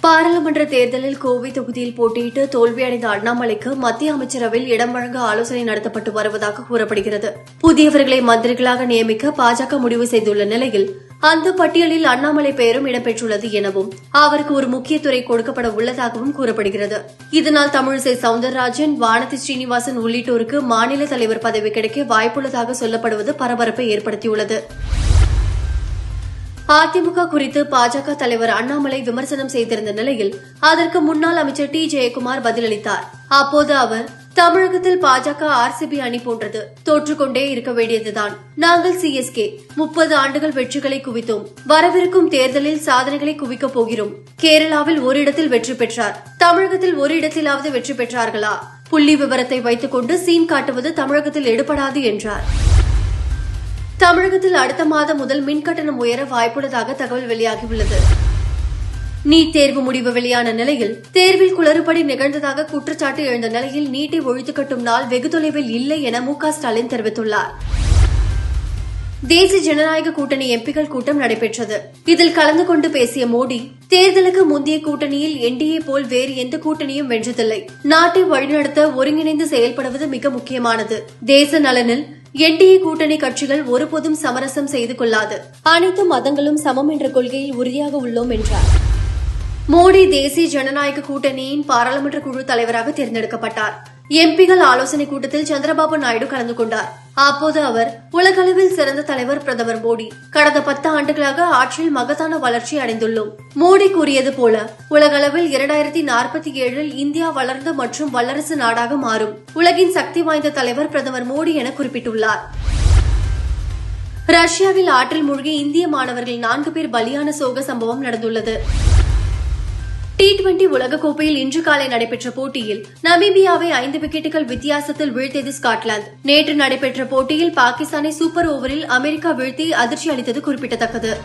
பாராளுமன்ற தேர்தலில் கோவை தொகுதியில் போட்டியிட்டு தோல்வியடைந்த அண்ணாமலைக்கு மத்திய அமைச்சரவையில் இடம் வழங்க ஆலோசனை நடத்தப்பட்டு வருவதாக கூறப்படுகிறது. புதியவர்களை மந்திரிகளாக நியமிக்க பாஜக முடிவு செய்துள்ள நிலையில் அந்த பட்டியலில் அண்ணாமலை பெயரும் இடம்பெற்றுள்ளது எனவும் அவருக்கு ஒரு முக்கிய துறை கொடுக்கப்பட உள்ளதாகவும் கூறப்படுகிறது. இதனால் தமிழிசை சவுந்தரராஜன் வானதி ஸ்ரீனிவாசன் உள்ளிட்டோருக்கு மாநில தலைவர் பதவி கிடைக்க வாய்ப்புள்ளதாக சொல்லப்படுவது பரபரப்பை ஏற்படுத்தியுள்ளது. அதிமுக குறித்து பாஜக தலைவர் அண்ணாமலை விமர்சனம் செய்திருந்த நிலையில் அதற்கு முன்னாள் அமைச்சர் டி. ஜெயக்குமார் பதிலளித்தார். அப்போது அவர் தமிழகத்தில் பாஜக ஆர்சிபி அணி போன்றது. தோற்றுக்கொண்டே இருக்க வேண்டியதுதான். நாங்கள் சிஎஸ்கே முப்பது ஆண்டுகள் வெற்றிகளை குவித்தோம். வரவிருக்கும் தேர்தலில் சாதனைகளை குவிக்கப் போகிறோம். கேரளாவில் ஒரு இடத்தில் வெற்றி பெற்றார். தமிழகத்தில் ஒரு இடத்திலாவது வெற்றி பெற்றார்களா? புள்ளி விவரத்தை வைத்துக்கொண்டு சீன் காட்டுவது தமிழகத்தில் எடுபடாது என்றார். தமிழகத்தில் அடுத்த மாதம் முதல் மின் கட்டணம் உயர வாய்ப்புள்ளதாக தகவல் வெளியாகியுள்ளது. நீட் தேர்வு முடிவு வெளியான நிலையில் தேர்வில் குளறுபடி நிகழ்ந்ததாக குற்றச்சாட்டு எழுந்த நிலையில் நீட்டை ஒழித்து கட்டும் நாள் வெகு தொலைவில் இல்லை என மு க ஸ்டாலின் தெரிவித்துள்ளார். தேசிய ஜனநாயக கூட்டணி எம்பிக்கள் கூட்டம் நடைபெற்றது. இதில் கலந்து கொண்டு பேசிய மோடி தேர்தலுக்கு முந்தைய கூட்டணியில் என்டிஏ போல் வேறு எந்த கூட்டணியும் வென்றதில்லை. நாட்டை வழிநடத்த ஒருங்கிணைந்து செயல்படுவது மிக முக்கியமானது. தேச நலனில் என்டிஏ கூட்டணி கட்சிகள் ஒருபோதும் சமரசம் செய்து கொள்ளாது. அனைத்து மதங்களும் சமம் என்ற கொள்கையில் உறுதியாக உள்ளோம் என்றார். மோடி தேசிய ஜனநாயக கூட்டணியின் பாராளுமன்ற குழு தலைவராக தேர்ந்தெடுக்கப்பட்டார். எம்பிகள் ஆலோசனை கூட்டத்தில் சந்திரபாபு நாயுடு கலந்து கொண்டார். அப்போது அவர் உலகளவில் சிறந்த தலைவர் பிரதமர் மோடி. கடந்த பத்து ஆண்டுகளாக ஆட்சியில் மகத்தான வளர்ச்சி அடைந்துள்ளோம். மோடி கூறியது போல உலகளவில் இரண்டாயிரத்தி நாற்பத்தி ஏழில் இந்தியா வளர்ந்த மற்றும் வல்லரசு நாடாக மாறும். உலகின் சக்தி வாய்ந்த தலைவர் பிரதமர் மோடி என குறிப்பிட்டுள்ளார். ரஷ்யாவில் ஆற்றில் மூழ்கி இந்திய மாணவர்கள் நான்கு பேர் பலியான சோக சம்பவம் நடந்துள்ளது. டி டுவெண்டி உலகக்கோப்பையில் இன்று காலை நடைபெற்ற போட்டியில் நமீபியாவை ஐந்து விக்கெட்டுகள் வித்தியாசத்தில் வீழ்த்தியது ஸ்காட்லாந்து. நேற்று நடைபெற்ற போட்டியில் பாகிஸ்தானை சூப்பர் ஓவரில் அமெரிக்கா வீழ்த்தி அதிர்ச்சி அளித்தது குறிப்பிடத்தக்கது.